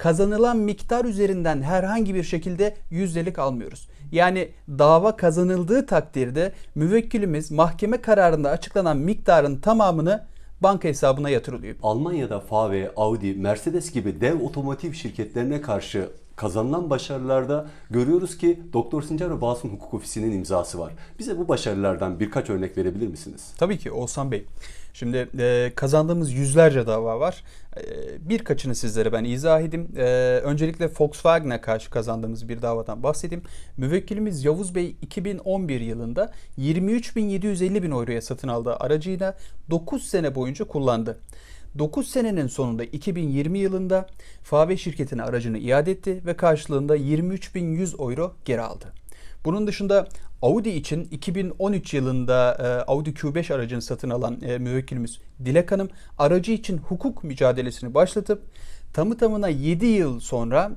kazanılan miktar üzerinden herhangi bir şekilde yüzdelik almıyoruz. Yani dava kazanıldığı takdirde müvekkilimiz mahkeme kararında açıklanan miktarın tamamını banka hesabına yatırılıyor. Almanya'da VW, Audi, Mercedes gibi dev otomotiv şirketlerine karşı kazanılan başarılarda görüyoruz ki Doktor Sincar ve Basım Hukuk Ofisi'nin imzası var. Bize bu başarılardan birkaç örnek verebilir misiniz? Tabii ki Oğuzhan Bey. Şimdi e, kazandığımız yüzlerce dava var. E, birkaçını sizlere ben izah edeyim. E, öncelikle Volkswagen'e karşı kazandığımız bir davadan bahsedeyim. Müvekkilimiz Yavuz Bey 2011 yılında 23.750 bin euroya satın aldığı aracıyla 9 sene boyunca kullandı. 9 senenin sonunda 2020 yılında FAV şirketine aracını iade etti ve karşılığında 23.100 euro geri aldı. Bunun dışında Audi için 2013 yılında e, Audi Q5 aracını satın alan e, müvekkilimiz Dilek Hanım aracı için hukuk mücadelesini başlatıp tamı tamına 7 yıl sonra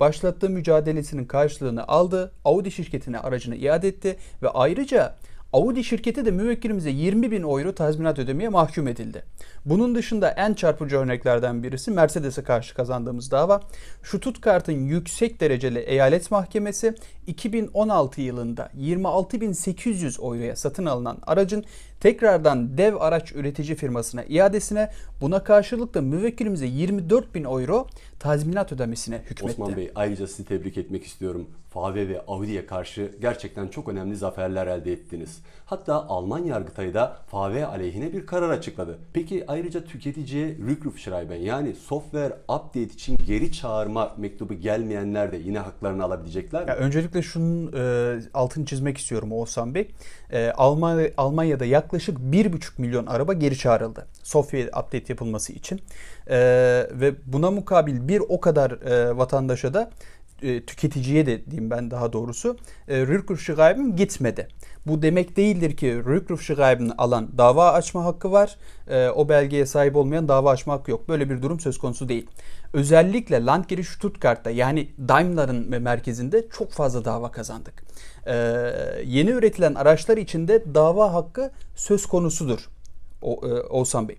başlattığı mücadelesinin karşılığını aldı. Audi şirketine aracını iade etti ve ayrıca Audi şirketi de müvekkilimize 20 bin euro tazminat ödemeye mahkum edildi. Bunun dışında en çarpıcı örneklerden birisi Mercedes'e karşı kazandığımız dava. Stuttgart'ın yüksek dereceli eyalet mahkemesi 2016 yılında 26.800 euroya satın alınan aracın tekrardan dev araç üretici firmasına iadesine buna karşılık da müvekkilimize 24 bin euro tazminat ödemesine hükmetti. Osman Bey ayrıca sizi tebrik etmek istiyorum. VW ve Audi'ye karşı gerçekten çok önemli zaferler elde ettiniz. Hatta Alman Yargıtayı da VW aleyhine bir karar açıkladı. Peki ayrıca tüketiciye Rückrufschreiben yani software update için geri çağırma mektubu gelmeyenler de yine haklarını alabilecekler mi? Ya öncelikle şunun e, altını çizmek istiyorum Oğuzhan Bey. E, Almanya, Almanya'da yaklaşık 1,5 milyon araba geri çağrıldı. Software update yapılması için. E, ve buna mukabil bir o kadar e, vatandaşa da e, tüketiciye de diyeyim ben daha doğrusu e, Rückrufschreiben gitmedi. Bu demek değildir ki Rückrufschreiben alan dava açma hakkı var. E, o belgeye sahip olmayan dava açma hakkı yok. Böyle bir durum söz konusu değil. Özellikle Landgericht Stuttgart'ta yani Daimler'ın merkezinde çok fazla dava kazandık. E, yeni üretilen araçlar içinde dava hakkı söz konusudur. Oğuzhan Bey.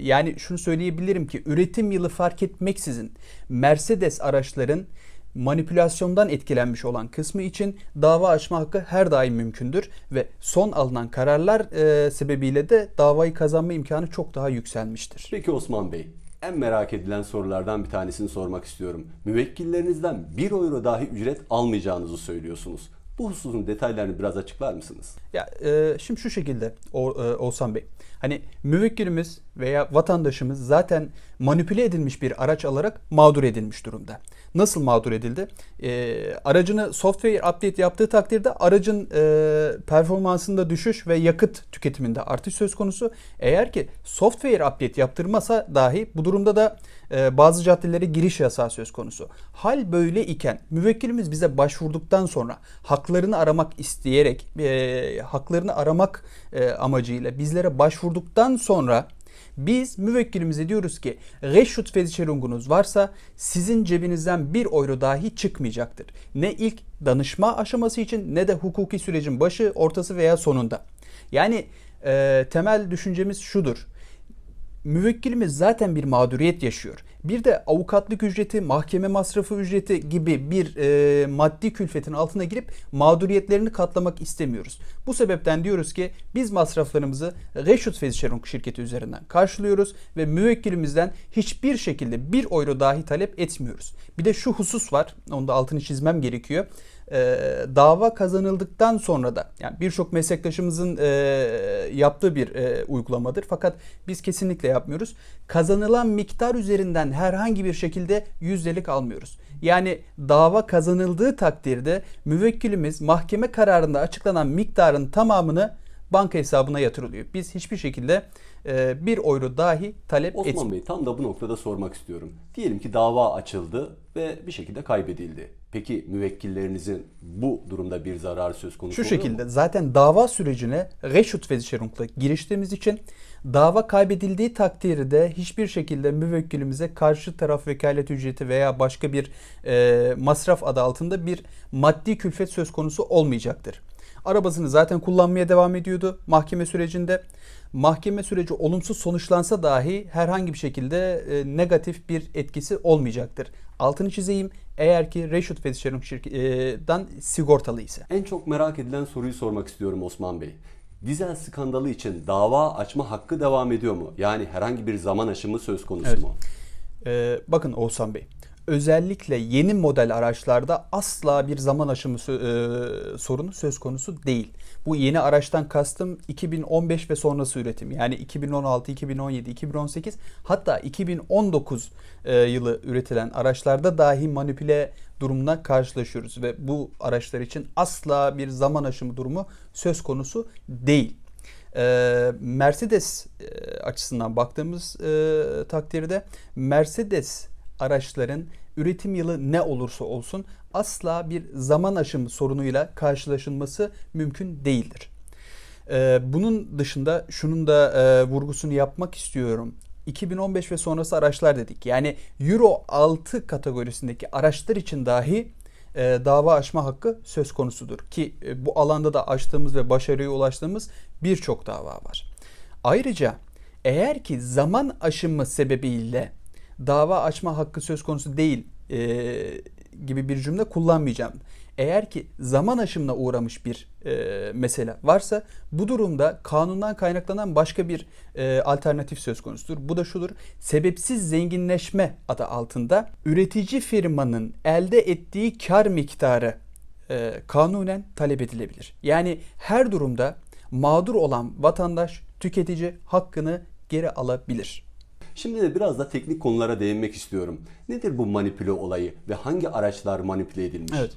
Yani şunu söyleyebilirim ki üretim yılı fark etmeksizin Mercedes araçların manipülasyondan etkilenmiş olan kısmı için dava açma hakkı her daim mümkündür ve son alınan kararlar e, sebebiyle de davayı kazanma imkanı çok daha yükselmiştir. Peki Osman Bey, en merak edilen sorulardan bir tanesini sormak istiyorum. Müvekkillerinizden 1 euro dahi ücret almayacağınızı söylüyorsunuz. Bu hususun detaylarını biraz açıklar mısınız? Ya e, şimdi şu şekilde o, e, Oğuzhan Bey. Hani müvekkilimiz veya vatandaşımız zaten manipüle edilmiş bir araç alarak mağdur edilmiş durumda. Nasıl mağdur edildi? E, aracını software update yaptığı takdirde aracın e, performansında düşüş ve yakıt tüketiminde artış söz konusu. Eğer ki software update yaptırmasa dahi bu durumda da e, bazı caddelere giriş yasağı söz konusu. Hal böyle iken müvekkilimiz bize başvurduktan sonra haklarını aramak isteyerek e, haklarını aramak e, amacıyla bizlere başvurduktan sonra biz müvekkilimize diyoruz ki Reşutversicherungunuz varsa sizin cebinizden bir euro dahi çıkmayacaktır. Ne ilk danışma aşaması için ne de hukuki sürecin başı, ortası veya sonunda. Yani e, temel düşüncemiz şudur müvekkilimiz zaten bir mağduriyet yaşıyor. Bir de avukatlık ücreti, mahkeme masrafı ücreti gibi bir e, maddi külfetin altına girip mağduriyetlerini katlamak istemiyoruz. Bu sebepten diyoruz ki biz masraflarımızı Reşutversicherung şirketi üzerinden karşılıyoruz ve müvekkilimizden hiçbir şekilde bir euro dahi talep etmiyoruz. Bir de şu husus var, onu da altını çizmem gerekiyor e, dava kazanıldıktan sonra da yani birçok meslektaşımızın e, yaptığı bir e, uygulamadır. Fakat biz kesinlikle yapmıyoruz. Kazanılan miktar üzerinden herhangi bir şekilde yüzdelik almıyoruz. Yani dava kazanıldığı takdirde müvekkilimiz mahkeme kararında açıklanan miktarın tamamını banka hesabına yatırılıyor. Biz hiçbir şekilde e, bir euro dahi talep Osman etmiyoruz. Bey tam da bu noktada sormak istiyorum. Diyelim ki dava açıldı ve bir şekilde kaybedildi. Peki müvekkillerinizin bu durumda bir zararı söz konusu Şu şekilde mu? zaten dava sürecine Reşutversicherung'la giriştiğimiz için dava kaybedildiği takdirde hiçbir şekilde müvekkilimize karşı taraf vekalet ücreti veya başka bir e, masraf adı altında bir maddi külfet söz konusu olmayacaktır. Arabasını zaten kullanmaya devam ediyordu mahkeme sürecinde. Mahkeme süreci olumsuz sonuçlansa dahi herhangi bir şekilde e, negatif bir etkisi olmayacaktır. Altını çizeyim eğer ki Reşut Versicherung şirketinden sigortalı ise. En çok merak edilen soruyu sormak istiyorum Osman Bey. Dizel skandalı için dava açma hakkı devam ediyor mu? Yani herhangi bir zaman aşımı söz konusu Evet. mu? Ee, bakın Oğuzhan Bey, özellikle yeni model araçlarda asla bir zaman aşımı e, sorunu söz konusu değil. Bu yeni araçtan kastım 2015 ve sonrası üretim. Yani 2016, 2017, 2018 hatta 2019 e, yılı üretilen araçlarda dahi manipüle durumuna karşılaşıyoruz ve bu araçlar için asla bir zaman aşımı durumu söz konusu değil. Ee, Mercedes e, açısından baktığımız e, takdirde Mercedes araçların üretim yılı ne olursa olsun asla bir zaman aşımı sorunuyla karşılaşılması mümkün değildir. Ee, bunun dışında şunun da e, vurgusunu yapmak istiyorum. 2015 ve sonrası araçlar dedik. Yani Euro 6 kategorisindeki araçlar için dahi e, dava açma hakkı söz konusudur. Ki e, bu alanda da açtığımız ve başarıya ulaştığımız birçok dava var. Ayrıca eğer ki zaman aşımı sebebiyle dava açma hakkı söz konusu değil e, gibi bir cümle kullanmayacağım. Eğer ki zaman aşımına uğramış bir e, mesele varsa bu durumda kanundan kaynaklanan başka bir e, alternatif söz konusudur. Bu da şudur. Sebepsiz zenginleşme adı altında üretici firmanın elde ettiği kar miktarı e, kanunen talep edilebilir. Yani her durumda mağdur olan vatandaş, tüketici hakkını geri alabilir. Şimdi de biraz da teknik konulara değinmek istiyorum. Nedir bu manipüle olayı ve hangi araçlar manipüle edilmiş? Evet.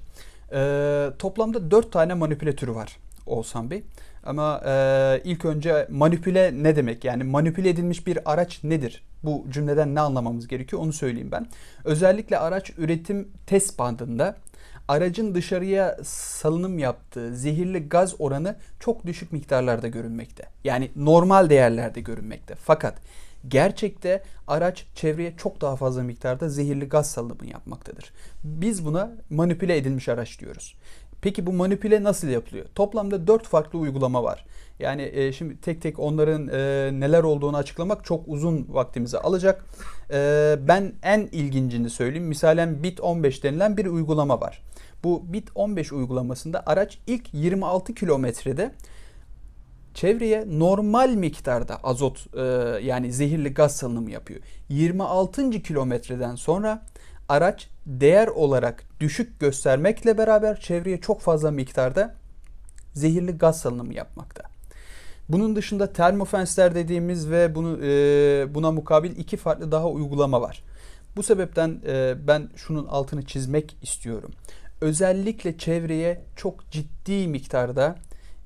Ee, toplamda 4 tane manipüle türü var Oğuzhan Bey. Ama e, ilk önce manipüle ne demek? Yani manipüle edilmiş bir araç nedir? Bu cümleden ne anlamamız gerekiyor onu söyleyeyim ben. Özellikle araç üretim test bandında aracın dışarıya salınım yaptığı zehirli gaz oranı çok düşük miktarlarda görünmekte. Yani normal değerlerde görünmekte. Fakat gerçekte araç çevreye çok daha fazla miktarda zehirli gaz salınımı yapmaktadır. Biz buna manipüle edilmiş araç diyoruz. Peki bu manipüle nasıl yapılıyor? Toplamda 4 farklı uygulama var. Yani e, şimdi tek tek onların e, neler olduğunu açıklamak çok uzun vaktimizi alacak. E, ben en ilgincini söyleyeyim. Misalen Bit 15 denilen bir uygulama var. Bu Bit 15 uygulamasında araç ilk 26 kilometrede çevreye normal miktarda azot e, yani zehirli gaz salınımı yapıyor. 26. kilometreden sonra araç değer olarak düşük göstermekle beraber çevreye çok fazla miktarda zehirli gaz salınımı yapmakta. Bunun dışında termofensler dediğimiz ve bunu e, buna mukabil iki farklı daha uygulama var. Bu sebepten e, ben şunun altını çizmek istiyorum. Özellikle çevreye çok ciddi miktarda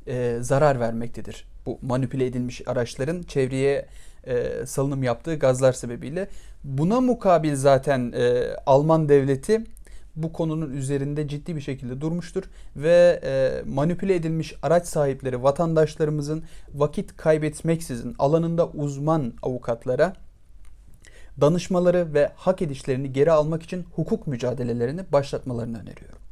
e, zarar vermektedir. Bu manipüle edilmiş araçların çevreye e, salınım yaptığı gazlar sebebiyle. Buna mukabil zaten e, Alman devleti bu konunun üzerinde ciddi bir şekilde durmuştur ve e, manipüle edilmiş araç sahipleri vatandaşlarımızın vakit kaybetmeksizin alanında uzman avukatlara danışmaları ve hak edişlerini geri almak için hukuk mücadelelerini başlatmalarını öneriyorum.